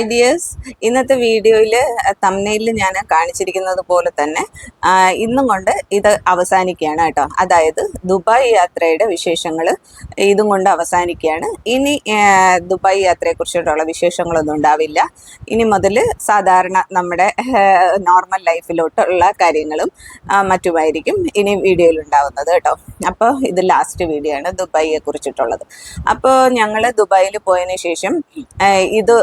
Ideas. ഇന്നത്തെ വീഡിയോയിൽ തമ്മനയിൽ ഞാൻ കാണിച്ചിരിക്കുന്നത് പോലെ തന്നെ ഇന്നും കൊണ്ട് ഇത് അവസാനിക്കുകയാണ് കേട്ടോ. അതായത് ദുബായ് യാത്രയുടെ വിശേഷങ്ങൾ ഇതും കൊണ്ട് അവസാനിക്കുകയാണ്. ഇനി ദുബായ് യാത്രയെക്കുറിച്ചിട്ടുള്ള വിശേഷങ്ങളൊന്നും ഉണ്ടാവില്ല. ഇനി മുതൽ സാധാരണ നമ്മുടെ നോർമൽ ലൈഫിലോട്ടുള്ള കാര്യങ്ങളും മറ്റുമായിരിക്കും ഇനി വീഡിയോയിൽ ഉണ്ടാവുന്നത് കേട്ടോ. അപ്പോൾ ഇത് ലാസ്റ്റ് വീഡിയോ ആണ് ദുബായിയെ കുറിച്ചിട്ടുള്ളത്. അപ്പോൾ ഞങ്ങൾ ദുബായിൽ പോയതിന് ശേഷം ഇത്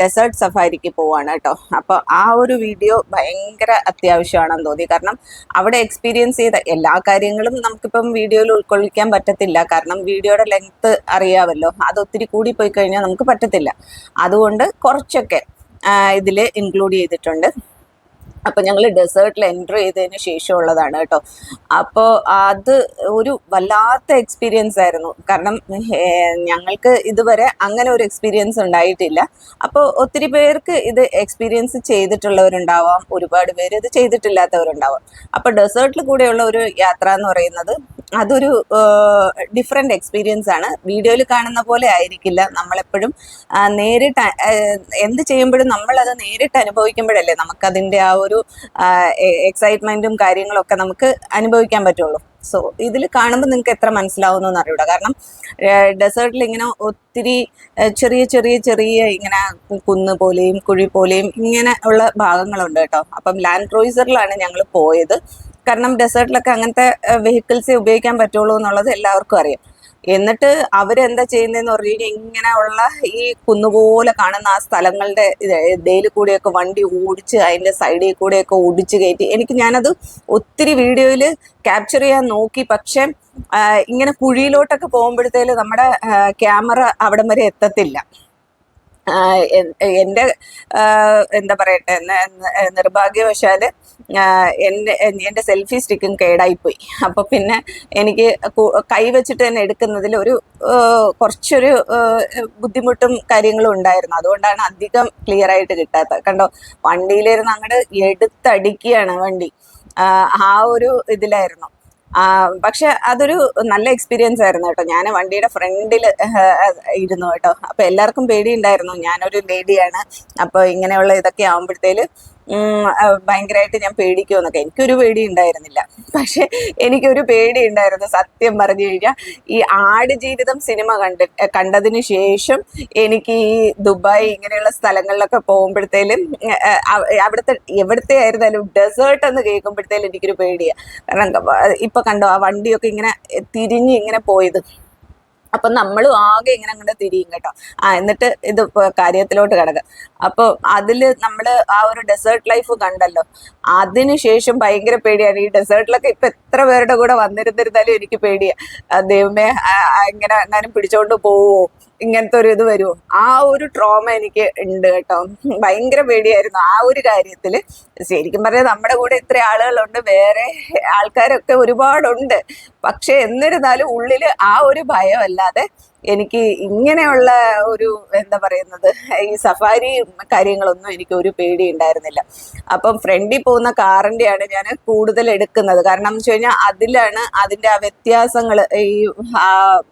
ഡെസേർട്ട് സഫാരിക്ക് പോവാണ് കേട്ടോ. അപ്പോൾ ആ ഒരു വീഡിയോ ഭയങ്കര അത്യാവശ്യമാണെന്ന് തോന്നി. കാരണം അവിടെ എക്സ്പീരിയൻസ് ചെയ്ത എല്ലാ കാര്യങ്ങളും നമുക്കിപ്പം വീഡിയോയിൽ ഉൾക്കൊള്ളിക്കാൻ പറ്റത്തില്ല. കാരണം വീഡിയോയുടെ ലെങ്ത് അറിയാമല്ലോ അത് ഒത്തിരി കൂടി പോയി കഴിഞ്ഞാൽ നമുക്ക് പറ്റത്തില്ല. അതുകൊണ്ട് കുറച്ചൊക്കെ ഇതിൽ ഇൻക്ലൂഡ് ചെയ്തിട്ടുണ്ട്. അപ്പോൾ ഞങ്ങൾ ഡെസേർട്ടിൽ എന്റർ ചെയ്തതിന് ശേഷമുള്ളതാണ് കേട്ടോ. അപ്പോൾ അത് ഒരു വല്ലാത്ത എക്സ്പീരിയൻസ് ആയിരുന്നു. കാരണം ഞങ്ങൾക്ക് ഇതുവരെ അങ്ങനെ ഒരു എക്സ്പീരിയൻസ് ഉണ്ടായിട്ടില്ല. അപ്പോൾ ഒത്തിരി പേർക്ക് ഇത് എക്സ്പീരിയൻസ് ചെയ്തിട്ടുള്ളവരുണ്ടാവാം ഒരുപാട് പേര് ഇത് ചെയ്തിട്ടില്ലാത്തവരുണ്ടാവാം. അപ്പോൾ ഡെസേർട്ടിൽ കൂടെയുള്ള ഒരു യാത്ര എന്ന് പറയുന്നത് അതൊരു ഡിഫറെന്റ് എക്സ്പീരിയൻസ് ആണ്. വീഡിയോയിൽ കാണുന്ന പോലെ ആയിരിക്കില്ല നമ്മളെപ്പോഴും. നേരിട്ട് എന്ത് ചെയ്യുമ്പോഴും നമ്മളത് നേരിട്ട് അനുഭവിക്കുമ്പോഴല്ലേ നമുക്കതിന്റെ ആ ഒരു എക്സൈറ്റ്മെന്റും കാര്യങ്ങളൊക്കെ നമുക്ക് അനുഭവിക്കാൻ പറ്റുള്ളൂ. സോ ഇതിൽ കാണുമ്പോൾ നിങ്ങൾക്ക് എത്ര മനസ്സിലാവുന്നു എന്നറിയൂട കാരണം ഡെസേർട്ടിൽ ഇങ്ങനെ ഒത്തിരി ചെറിയ ചെറിയ ചെറിയ ഇങ്ങനെ കുന്ന് പോലെയും കുഴി പോലെയും ഇങ്ങനെ ഉള്ള ഭാഗങ്ങളുണ്ട് കേട്ടോ. അപ്പം ലാൻഡ് ക്രൂയിസറിലാണ് ഞങ്ങൾ പോയത്. കാരണം ഡെസേർട്ടിലൊക്കെ അങ്ങനത്തെ വെഹിക്കിൾസേ ഉപയോഗിക്കാൻ പറ്റുള്ളൂ എന്നുള്ളത് എല്ലാവർക്കും അറിയാം. എന്നിട്ട് അവരെന്താ ചെയ്യുന്നതെന്ന് പറഞ്ഞു കഴിഞ്ഞാൽ ഇങ്ങനെയുള്ള ഈ കുന്നുപോലെ കാണുന്ന ആ സ്ഥലങ്ങളുടെ ഇടയിൽ കൂടെയൊക്കെ വണ്ടി ഓടിച്ച് അതിന്റെ സൈഡിൽ കൂടെയൊക്കെ ഓടിച്ച് കയറ്റി. എനിക്ക് ഞാനത് ഒത്തിരി വീഡിയോയിൽ ക്യാപ്ചർ ചെയ്യാൻ നോക്കി. പക്ഷേ ഇങ്ങനെ കുഴിയിലോട്ടൊക്കെ പോകുമ്പോഴത്തേൽ നമ്മുടെ ക്യാമറ അവിടം വരെ എത്തത്തില്ല. എന്റെ എന്താ പറയട്ടെ നിർഭാഗ്യവശാൽ എന്റെ എന്റെ സെൽഫി സ്റ്റിക്കും കേടായിപ്പോയി. അപ്പോൾ പിന്നെ എനിക്ക് കൈ വെച്ചിട്ട് തന്നെ എടുക്കുന്നതിൽ ഒരു കുറച്ചൊരു ബുദ്ധിമുട്ടും കാര്യങ്ങളും ഉണ്ടായിരുന്നു. അതുകൊണ്ടാണ് അധികം ക്ലിയർ ആയിട്ട് കിട്ടാത്തത്. കണ്ടോ വണ്ടിയിലിരുന്ന് അങ്ങോട്ട് എടുത്തടിക്കുകയാണ് വണ്ടി. ആ ഒരു ഇതിലായിരുന്നു. പക്ഷെ അതൊരു നല്ല എക്സ്പീരിയൻസ് ആയിരുന്നു കേട്ടോ. ഞാൻ വണ്ടിയുടെ ഫ്രണ്ടിൽ ഇരുന്നു കേട്ടോ. അപ്പൊ എല്ലാവർക്കും പേടിയുണ്ടായിരുന്നു. ഞാനൊരു ലേഡിയാണ്. അപ്പൊ ഇങ്ങനെയുള്ള ഇതൊക്കെ ആകുമ്പോഴത്തേൽ ഭയങ്കരമായിട്ട് ഞാൻ പേടിക്കുമെന്നൊക്കെ. എനിക്കൊരു പേടി ഉണ്ടായിരുന്നില്ല പക്ഷെ എനിക്കൊരു പേടി ഉണ്ടായിരുന്നു സത്യം പറഞ്ഞു കഴിഞ്ഞാൽ ഈ ആട് ജീവിതം സിനിമ കണ്ട് കണ്ടതിന് ശേഷം എനിക്ക് ഈ ദുബായ് ഇങ്ങനെയുള്ള സ്ഥലങ്ങളിലൊക്കെ പോകുമ്പോഴത്തേലും അവിടുത്തെ എവിടുത്തെ ആയിരുന്നാലും ഡെസേർട്ട് എന്ന് കേൾക്കുമ്പോഴത്തേലും എനിക്കൊരു പേടിയാണ് കാരണം ഇപ്പൊ കണ്ടോ ആ വണ്ടിയൊക്കെ ഇങ്ങനെ തിരിഞ്ഞ് ഇങ്ങനെ പോയത്. അപ്പൊ നമ്മളും ആകെ ഇങ്ങനെ അങ്ങോട്ട് തിരിയും കേട്ടോ. ആ എന്നിട്ട് ഇത് കാര്യത്തിലോട്ട് കിടക്കുക അപ്പൊ അതിൽ നമ്മൾ ആ ഒരു ഡെസേർട്ട് ലൈഫ് കണ്ടല്ലോ. അതിനുശേഷം ഭയങ്കര പേടിയാണ്. ഈ ഡെസേർട്ടിലൊക്കെ ഇപ്പൊ എത്ര പേരുടെ കൂടെ വന്നിരുന്നിരുന്നാലും എനിക്ക് പേടിയാ. ദൈവമേ ഇങ്ങനെ എങ്ങാനും പിടിച്ചോണ്ട് പോവോ? ഇങ്ങനത്തെ ഒരു ഇത് വരുമോ ആ ഒരു ട്രോമ എനിക്ക് ഉണ്ട് കേട്ടോ. ഭയങ്കര പേടിയായിരുന്നു ആ ഒരു കാര്യത്തിൽ ശരിക്കും പറഞ്ഞാൽ നമ്മുടെ കൂടെ ഇത്ര ആളുകളുണ്ട് വേറെ ആൾക്കാരൊക്കെ ഒരുപാടുണ്ട്. പക്ഷെ എന്നിരുന്നാലും ഉള്ളിൽ ആ ഒരു ഭയമല്ലാതെ എനിക്ക് ഇങ്ങനെയുള്ള ഒരു എന്താ പറയുന്നത് ഈ സഫാരി കാര്യങ്ങളൊന്നും എനിക്ക് ഒരു പേടി ഉണ്ടായിരുന്നില്ല. അപ്പം ഫ്രണ്ടിൽ പോകുന്ന കാറിന്റെയാണ് ഞാൻ കൂടുതൽ എടുക്കുന്നത്. കാരണം എന്ന് വെച്ച് കഴിഞ്ഞാൽ അതിലാണ് അതിന്റെ ആ വ്യത്യാസങ്ങൾ ഈ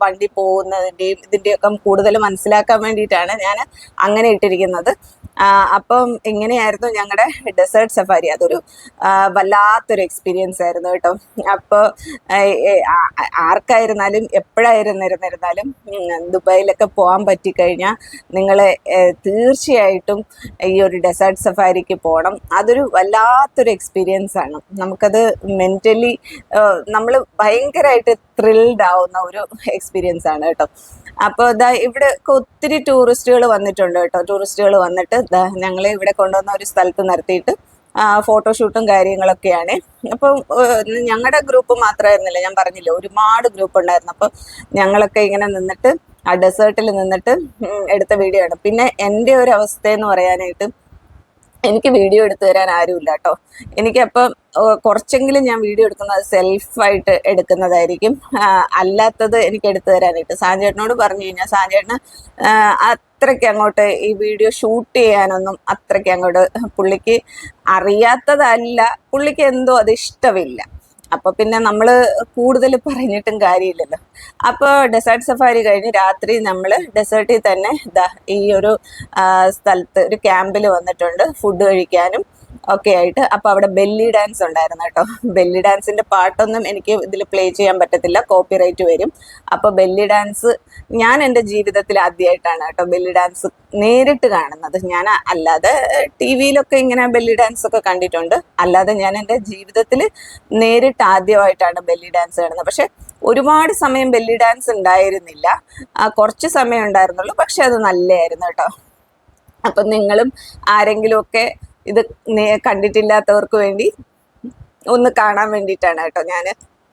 വണ്ടി പോകുന്നതിന്റെയും ഇതിന്റെയൊക്കെ കൂടുതൽ മനസ്സിലാക്കാൻ വേണ്ടിയിട്ടാണ് ഞാൻ അങ്ങനെ ഇട്ടിരിക്കുന്നത്. അപ്പം ഇങ്ങനെയായിരുന്നു ഞങ്ങളുടെ ഡെസേർട്ട് സഫാരി അതൊരു വല്ലാത്തൊരു എക്സ്പീരിയൻസ് ആയിരുന്നു കേട്ടോ. അപ്പോൾ ആർക്കായിരുന്നാലും എപ്പോഴായിരുന്നിരുന്നിരുന്നാലും ദുബായിലൊക്കെ പോകാൻ പറ്റിക്കഴിഞ്ഞാൽ നിങ്ങൾ തീർച്ചയായിട്ടും ഈ ഒരു ഡെസേർട്ട് സഫാരിക്ക് പോകണം അതൊരു വല്ലാത്തൊരു എക്സ്പീരിയൻസ് ആണ്. നമുക്കത് മെന്റലി നമ്മൾ ഭയങ്കരമായിട്ട് ത്രിൽഡ് ആവുന്ന ഒരു എക്സ്പീരിയൻസ് ആണ് കേട്ടോ. അപ്പോൾ ഇതാ ഇവിടെ ഒത്തിരി ടൂറിസ്റ്റുകൾ വന്നിട്ടുണ്ട് കേട്ടോ. ടൂറിസ്റ്റുകൾ വന്നിട്ട് ഞങ്ങൾ ഇവിടെ കൊണ്ടുവന്ന ഒരു സ്ഥലത്ത് നിർത്തിയിട്ട് ഫോട്ടോഷൂട്ടും കാര്യങ്ങളൊക്കെയാണ്. അപ്പം ഞങ്ങളുടെ ഗ്രൂപ്പ് മാത്രമായിരുന്നില്ല ഞാൻ പറഞ്ഞില്ല ഒരുപാട് ഗ്രൂപ്പ് ഉണ്ടായിരുന്നു. അപ്പോൾ ഞങ്ങളൊക്കെ ഇങ്ങനെ നിന്നിട്ട് ആ ഡെസേർട്ടിൽ നിന്നിട്ട് എടുത്ത വീഡിയോ ആണ്. പിന്നെ എന്റെ ഒരു അവസ്ഥ എന്ന് പറയാനായിട്ട് എനിക്ക് വീഡിയോ എടുത്തു തരാൻ ആരുമില്ല കേട്ടോ എനിക്കപ്പം കുറച്ചെങ്കിലും ഞാൻ വീഡിയോ എടുക്കുന്നത് സെൽഫായിട്ട് എടുക്കുന്നതായിരിക്കും. അല്ലാത്തത് എനിക്ക് എടുത്തു തരാനായിട്ട് സാഞ്ചേട്ടനോട് പറഞ്ഞു കഴിഞ്ഞാൽ സാഞ്ചേട്ടന് അത്രയ്ക്ക് അങ്ങോട്ട് ഈ വീഡിയോ ഷൂട്ട് ചെയ്യാനൊന്നും അത്രയ്ക്ക് അങ്ങോട്ട് പുള്ളിക്ക് അറിയാത്തതല്ല. പുള്ളിക്ക് എന്തോ അത് ഇഷ്ടമില്ല. അപ്പൊ പിന്നെ നമ്മൾ കൂടുതൽ പറഞ്ഞിട്ടും കാര്യമില്ലല്ലോ. അപ്പോൾ ഡെസേർട്ട് സഫാരി കഴിഞ്ഞ് രാത്രി നമ്മൾ ഡെസേർട്ടിൽ തന്നെ ഈ ഒരു സ്ഥലത്ത് ഒരു ക്യാമ്പിൽ വന്നിട്ടുണ്ട് ഫുഡ് കഴിക്കാനും. ഒക്കെ ആയിട്ട്. അപ്പൊ അവിടെ ബെല്ലി ഡാൻസ് ഉണ്ടായിരുന്നു കേട്ടോ. ബെല്ലി ഡാൻസിന്റെ പാട്ടൊന്നും എനിക്ക് ഇതിൽ പ്ലേ ചെയ്യാൻ പറ്റത്തില്ല. കോപ്പിറൈറ്റ് വരും. അപ്പൊ ബെല്ലി ഡാൻസ് ഞാൻ എന്റെ ജീവിതത്തിൽ ആദ്യമായിട്ടാണ് കേട്ടോ ബെല്ലി ഡാൻസ് നേരിട്ട് കാണുന്നത്. ഞാൻ അല്ലാതെ ടി വിയിലൊക്കെ ഇങ്ങനെ ബെല്ലി ഡാൻസ് ഒക്കെ കണ്ടിട്ടുണ്ട്. അല്ലാതെ ഞാൻ എന്റെ ജീവിതത്തിൽ നേരിട്ട് ആദ്യമായിട്ടാണ് ബെല്ലി ഡാൻസ് കാണുന്നത്. പക്ഷെ ഒരുപാട് സമയം ബെല്ലി ഡാൻസ് ഉണ്ടായിരുന്നില്ല. കുറച്ച് സമയം ഉണ്ടായിരുന്നുള്ളൂ. പക്ഷെ അത് നല്ലതായിരുന്നു കേട്ടോ. അപ്പം നിങ്ങളും ആരെങ്കിലുമൊക്കെ ഇത് കണ്ടിട്ടില്ലാത്തവർക്ക് വേണ്ടി ഒന്ന് കാണാൻ വേണ്ടിയിട്ടാണ് കേട്ടോ ഞാൻ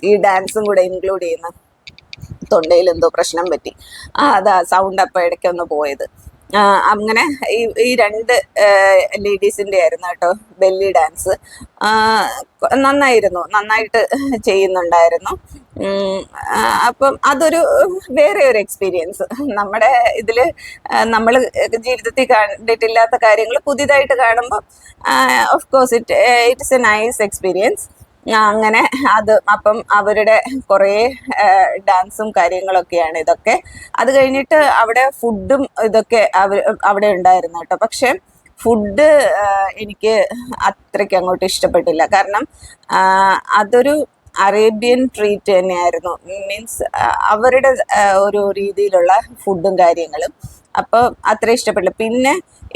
ഈ ഡാൻസും കൂടെ ഇൻക്ലൂഡ് ചെയ്യുന്നത് തൊണ്ടയിൽ എന്തോ പ്രശ്നം പറ്റി. ആ അതാ സൗണ്ട് അപ്പം ഇടയ്ക്കൊന്ന് പോയത്. അങ്ങനെ ഈ ഈ രണ്ട് ലേഡീസിന്റെ ആയിരുന്നു കേട്ടോ ബെല്ലി ഡാൻസ് നന്നായിരുന്നു നന്നായിട്ട് ചെയ്യുന്നുണ്ടായിരുന്നു. അപ്പം അതൊരു വേറെ ഒരു എക്സ്പീരിയൻസ് നമ്മുടെ ഇതിൽ നമ്മൾ ജീവിതത്തിൽ കണ്ടിട്ടില്ലാത്ത കാര്യങ്ങൾ പുതിയതായിട്ട് കാണുമ്പോൾ of course it it's a nice experience അങ്ങനെ അത് അപ്പം അവരുടെ കുറേ ഡാൻസും കാര്യങ്ങളൊക്കെയാണ് ഇതൊക്കെ. അത് കഴിഞ്ഞിട്ട് അവിടെ ഫുഡും ഇതൊക്കെ അവർ അവിടെ ഉണ്ടായിരുന്നു കേട്ടോ. പക്ഷെ ഫുഡ് എനിക്ക് അത്രയ്ക്ക് അങ്ങോട്ട് ഇഷ്ടപ്പെട്ടില്ല. കാരണം അതൊരു അറേബ്യൻ ട്രീറ്റ് തന്നെയായിരുന്നു. മീൻസ് അവരുടെ ഒരു രീതിയിലുള്ള ഫുഡും കാര്യങ്ങളും. അപ്പോൾ അത്ര ഇഷ്ടപ്പെട്ടില്ല. പിന്നെ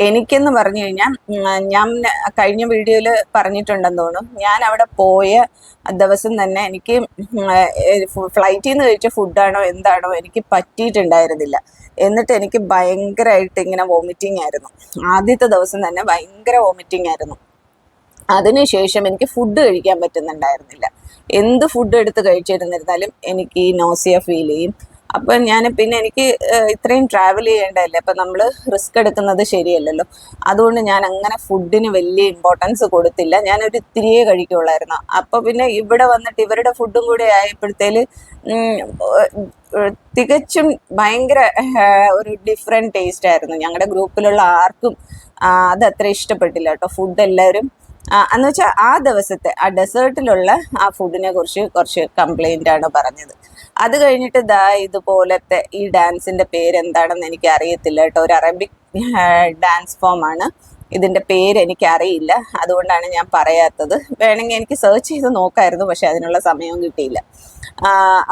എനിക്കെന്ന് പറഞ്ഞു കഴിഞ്ഞാൽ ഞാൻ കഴിഞ്ഞ വീഡിയോയിൽ പറഞ്ഞിട്ടുണ്ടെന്ന് തോന്നുന്നു. ഞാൻ അവിടെ പോയ ദിവസം തന്നെ എനിക്ക് ഫ്ലൈറ്റിൽ നിന്ന് കഴിച്ച ഫുഡാണോ എന്താണോ എനിക്ക് പറ്റിയിട്ടുണ്ടായിരുന്നില്ല. എന്നിട്ട് എനിക്ക് ഭയങ്കരമായിട്ട് ഇങ്ങനെ വോമിറ്റിംഗ് ആയിരുന്നു. ആദ്യത്തെ ദിവസം തന്നെ ഭയങ്കര വോമിറ്റിംഗ് ആയിരുന്നു. അതിനുശേഷം എനിക്ക് ഫുഡ് കഴിക്കാൻ പറ്റുന്നുണ്ടായിരുന്നില്ല. എന്ത് ഫുഡ് എടുത്ത് കഴിച്ചിരുന്നിരുന്നാലും എനിക്ക് ഈ നോസിയ ഫീൽ ചെയ്യും. അപ്പം ഞാൻ പിന്നെ എനിക്ക് ഇത്രയും ട്രാവൽ ചെയ്യേണ്ടതല്ലേ? അപ്പം നമ്മൾ റിസ്ക് എടുക്കുന്നത് ശരിയല്ലല്ലോ. അതുകൊണ്ട് ഞാൻ അങ്ങനെ ഫുഡിന് വലിയ ഇമ്പോർട്ടൻസ് കൊടുത്തില്ല. ഞാനൊരു ഇത്തിരിയേ കഴിക്കുള്ളായിരുന്നു. അപ്പോൾ പിന്നെ ഇവിടെ വന്നിട്ട് ഇവരുടെ ഫുഡും കൂടെ ഏഹ്, തികച്ചും ഭയങ്കര ഒരു ഡിഫറെന്റ് ടേസ്റ്റ് ആയിരുന്നു. ഞങ്ങളുടെ ഗ്രൂപ്പിലുള്ള ആർക്കും അത് അത്ര ഇഷ്ടപ്പെട്ടില്ല കേട്ടോ. ഫുഡ് എല്ലാവരും എന്ന് വെച്ചാൽ ആ ദിവസത്തെ ആ ഡെസേർട്ടിലുള്ള ആ ഫുഡിനെ കുറിച്ച് കുറച്ച് കംപ്ലൈന്റ് ആണ് പറഞ്ഞത്. അത് കഴിഞ്ഞിട്ട് ദാ ഇതുപോലത്തെ ഈ ഡാൻസിന്റെ പേര് എന്താണെന്ന് എനിക്ക് അറിയത്തില്ല കേട്ടോ. ഒരു അറബിക് ഡാൻസ് ഫോം ആണ്. ഇതിന്റെ പേര് എനിക്ക് അറിയില്ല. അതുകൊണ്ടാണ് ഞാൻ പറയാത്തത്. വേണമെങ്കിൽ എനിക്ക് സെർച്ച് ചെയ്ത് നോക്കായിരുന്നു പക്ഷെ അതിനുള്ള സമയവും കിട്ടിയില്ല.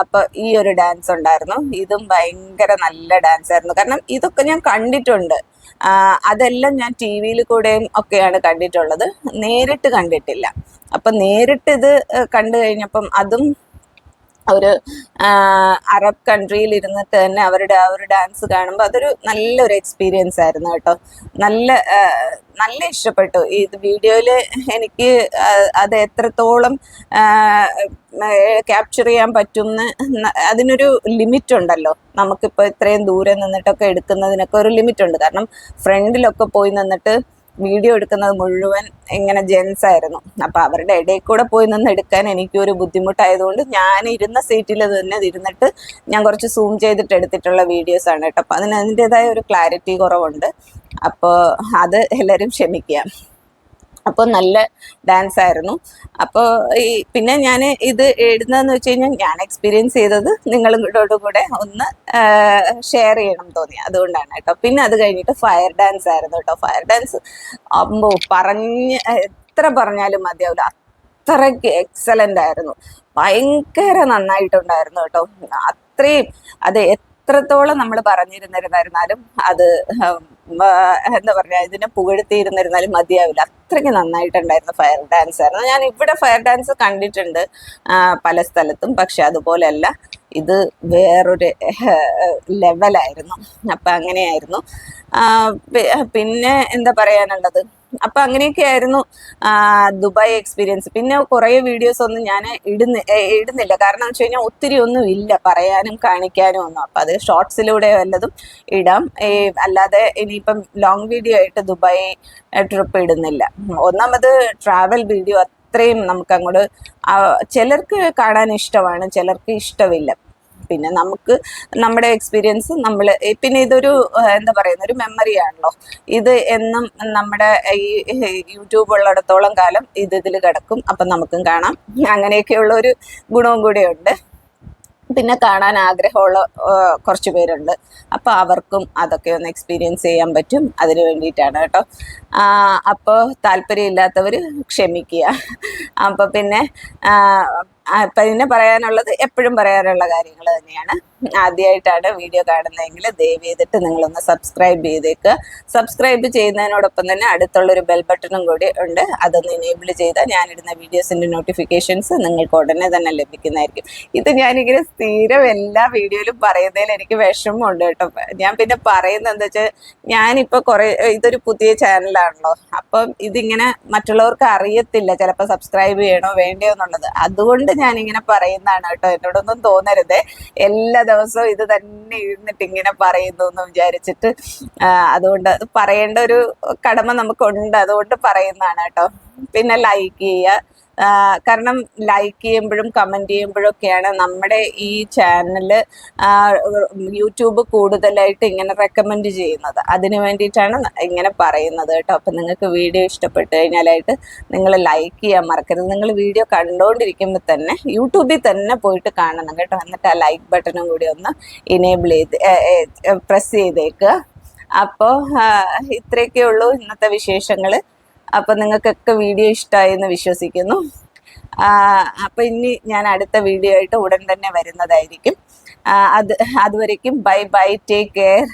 അപ്പോൾ ഈ ഒരു ഡാൻസ് ഉണ്ടായിരുന്നു. ഇതും ഭയങ്കര നല്ല ഡാൻസ് ആയിരുന്നു. കാരണം ഇതൊക്കെ ഞാൻ കണ്ടിട്ടുണ്ട്. അതെല്ലാം ഞാൻ ടി വിയിൽ കൂടെയും ഒക്കെയാണ് കണ്ടിട്ടുള്ളത്. നേരിട്ട് കണ്ടിട്ടില്ല. അപ്പം നേരിട്ട് ഇത് കണ്ടു കഴിഞ്ഞപ്പം അതും ഒരു അറബ് കൺട്രിയിൽ ഇരുന്നിട്ട് തന്നെ അവരുടെ ആ ഒരു ഡാൻസ് കാണുമ്പോൾ അതൊരു നല്ലൊരു എക്സ്പീരിയൻസ് ആയിരുന്നു കേട്ടോ. നല്ല നല്ല ഇഷ്ടപ്പെട്ടു. ഈ വീഡിയോയിൽ എനിക്ക് അത് എത്രത്തോളം ക്യാപ്ചർ ചെയ്യാൻ പറ്റുമെന്ന് അതിനൊരു ലിമിറ്റ് ഉണ്ടല്ലോ. നമുക്കിപ്പോൾ ഇത്രയും ദൂരെ നിന്നിട്ടൊക്കെ എടുക്കുന്നതിനൊക്കെ ഒരു ലിമിറ്റ് ഉണ്ട്. കാരണം ഫ്രണ്ടിലൊക്കെ പോയി നിന്നിട്ട് വീഡിയോ എടുക്കുന്നത് മുഴുവൻ ഇങ്ങനെ ജെൻസ് ആയിരുന്നു. അപ്പൊ അവരുടെ ഇടയിൽ കൂടെ പോയി നിന്ന് എടുക്കാൻ എനിക്കൊരു ബുദ്ധിമുട്ടായതുകൊണ്ട് ഞാൻ ഇരുന്ന സീറ്റിൽ തന്നെ ഇരുന്നിട്ട് ഞാൻ കുറച്ച് സൂം ചെയ്തിട്ട് എടുത്തിട്ടുള്ള വീഡിയോസ് ആണ് കേട്ടോ. അപ്പൊ അതിന് അതിന്റെതായ ഒരു ക്ലാരിറ്റി കുറവുണ്ട്. അപ്പോൾ അത് എല്ലാവരും ക്ഷമിക്കുക അപ്പോൾ നല്ല ഡാൻസ് ആയിരുന്നു. അപ്പോൾ ഈ പിന്നെ ഞാൻ ഇത് എഴുതുന്നതെന്ന് വെച്ച് കഴിഞ്ഞാൽ ഞാൻ എക്സ്പീരിയൻസ് ചെയ്തത് നിങ്ങളും കൂടെ ഒന്ന് ഷെയർ ചെയ്യണം തോന്നി. അതുകൊണ്ടാണ് കേട്ടോ. പിന്നെ അത് കഴിഞ്ഞിട്ട് ഫയർ ഡാൻസ് ആയിരുന്നു കേട്ടോ. ഫയർ ഡാൻസ് അമ്പോ പറഞ്ഞ് എത്ര പറഞ്ഞാലും മതിയാവില്ല. അത്രയ്ക്ക് എക്സലന്റ് ആയിരുന്നു. ഭയങ്കര നന്നായിട്ടുണ്ടായിരുന്നു കേട്ടോ. അത്രയും അത് എത്രത്തോളം നമ്മൾ പറഞ്ഞിരുന്നിരുന്നാലും അത് എന്താ പറയുക ഇതിനെ പുകഴ്ത്തിയിരുന്നിരുന്നാലും മതിയാവില്ല. അത്രയ്ക്ക് നന്നായിട്ടുണ്ടായിരുന്നു ഫയർ ഡാൻസ് ആയിരുന്നു. ഞാൻ ഇവിടെ ഫയർ ഡാൻസ് കണ്ടിട്ടുണ്ട് പല സ്ഥലത്തും. പക്ഷെ അതുപോലെയല്ല ഇത് വേറൊരു ലെവലായിരുന്നു. അപ്പം അങ്ങനെയായിരുന്നു. പിന്നെ എന്താ പറയാനുള്ളത്? അപ്പം അങ്ങനെയൊക്കെ ആയിരുന്നു ദുബായ് എക്സ്പീരിയൻസ് പിന്നെ കുറേ വീഡിയോസ് ഒന്നും ഞാൻ ഇടുന്ന ഇടുന്നില്ല. കാരണം വെച്ച് കഴിഞ്ഞാൽ ഒത്തിരി ഒന്നും ഇല്ല. പറയാനും കാണിക്കാനും ഒന്നും. അപ്പൊ അത് ഷോർട്സിലൂടെ വല്ലതും ഇടാം. അല്ലാതെ ഇനിയിപ്പം ലോങ് വീഡിയോ ആയിട്ട് ദുബായ് ട്രിപ്പ് ഇടുന്നില്ല. ഒന്നാമത് ട്രാവൽ വീഡിയോ അത്രയും നമുക്ക് അങ്ങോട്ട് ചിലർക്ക് കാണാൻ ഇഷ്ടമാണ് ചിലർക്ക് ഇഷ്ടമില്ല. പിന്നെ നമുക്ക് നമ്മുടെ എക്സ്പീരിയൻസ് നമ്മൾ പിന്നെ ഇതൊരു എന്താ പറയുന്ന ഒരു മെമ്മറി ആണല്ലോ. ഇത് എന്നും നമ്മുടെ ഈ യൂട്യൂബ് ഉള്ളിടത്തോളം കാലം ഇത് ഇതിൽ കിടക്കും. അപ്പം നമുക്കും കാണാം. അങ്ങനെയൊക്കെയുള്ള ഒരു ഗുണവും കൂടെയുണ്ട് പിന്നെ കാണാൻ ആഗ്രഹമുള്ള കുറച്ച് പേരുണ്ട്. അപ്പോൾ അവർക്കും അതൊക്കെ ഒന്ന് എക്സ്പീരിയൻസ് ചെയ്യാൻ പറ്റും. അതിന് വേണ്ടിയിട്ടാണ് കേട്ടോ. അപ്പോൾ താല്പര്യമില്ലാത്തവർ ക്ഷമിക്കുക. അപ്പോൾ പിന്നെ പിന്നെ പറയാനുള്ളത് എപ്പോഴും പറയാനുള്ള കാര്യങ്ങൾ തന്നെയാണ്. ആദ്യമായിട്ടാണ് വീഡിയോ കാണുന്നതെങ്കിൽ ദയവ് ചെയ്തിട്ട് നിങ്ങളൊന്ന് സബ്സ്ക്രൈബ് ചെയ്തേക്കുക സബ്സ്ക്രൈബ് ചെയ്യുന്നതിനോടൊപ്പം തന്നെ അടുത്തുള്ളൊരു ബെൽ ബട്ടണും കൂടി ഉണ്ട്. അതൊന്ന് എനേബിൾ ചെയ്താൽ ഞാനിടുന്ന വീഡിയോസിന്റെ നോട്ടിഫിക്കേഷൻസ് നിങ്ങൾക്ക് ഉടനെ തന്നെ ലഭിക്കുന്നതായിരിക്കും. ഇത് ഞാനിങ്ങനെ സ്ഥിരം എല്ലാ വീഡിയോയിലും പറയുന്നതിൽ എനിക്ക് വിഷമമുണ്ട് കേട്ടോ. ഞാൻ പിന്നെ പറയുന്നത് എന്താ വെച്ചാൽ ഞാനിപ്പോൾ കുറേ ഇതൊരു പുതിയ ചാനലാണല്ലോ അപ്പം ഇതിങ്ങനെ മറ്റുള്ളവർക്ക് അറിയത്തില്ല ചിലപ്പോൾ സബ്സ്ക്രൈബ് ചെയ്യണോ വേണ്ടയോ എന്നുള്ളത്. അതുകൊണ്ട് ഞാനിങ്ങനെ പറയുന്നതാണ് കേട്ടോ. എന്നോടൊന്നും തോന്നരുത്. എല്ലാ ദിവസവും ഇത് തന്നെ ഇരുന്നിട്ട് ഇങ്ങനെ പറയുന്നു എന്ന് വിചാരിച്ചിട്ട് അതുകൊണ്ട് അത് പറയേണ്ട ഒരു കടമ നമുക്കുണ്ട്. അതുകൊണ്ട് പറയുന്നതാണ് കേട്ടോ. പിന്നെ ലൈക്ക് ചെയ്യുക കാരണം ലൈക്ക് ചെയ്യുമ്പോഴും കമന്റ് ചെയ്യുമ്പോഴൊക്കെയാണ് നമ്മുടെ ഈ ചാനൽ യൂട്യൂബ് കൂടുതലായിട്ട് ഇങ്ങനെ റെക്കമെൻഡ് ചെയ്യുന്നത്. അതിന് വേണ്ടിയിട്ടാണ് ഇങ്ങനെ പറയുന്നത് കേട്ടോ. അപ്പം നിങ്ങൾക്ക് വീഡിയോ ഇഷ്ടപ്പെട്ടു കഴിഞ്ഞാലായിട്ട് നിങ്ങൾ ലൈക്ക് ചെയ്യാൻ മറക്കരുത്. നിങ്ങൾ വീഡിയോ കണ്ടുകൊണ്ടിരിക്കുമ്പോൾ തന്നെ യൂട്യൂബിൽ തന്നെ പോയിട്ട് കാണണം കേട്ടോ. എന്നിട്ട് ആ ലൈക്ക് ബട്ടണും കൂടി ഒന്ന് ഇനേബിൾ ചെയ്ത് പ്രസ് ചെയ്തേക്കുക അപ്പോൾ ഇത്രയൊക്കെ ഉള്ളൂ ഇന്നത്തെ വിശേഷങ്ങൾ അപ്പോൾ നിങ്ങൾക്കൊക്കെ വീഡിയോ ഇഷ്ടമായി എന്ന് വിശ്വസിക്കുന്നു അപ്പം ഇനി ഞാൻ അടുത്ത വീഡിയോ ആയിട്ട് ഉടൻ തന്നെ വരുന്നതായിരിക്കും. അത് അതുവരേക്കും ബൈ ബൈ ടേക്ക് കെയർ.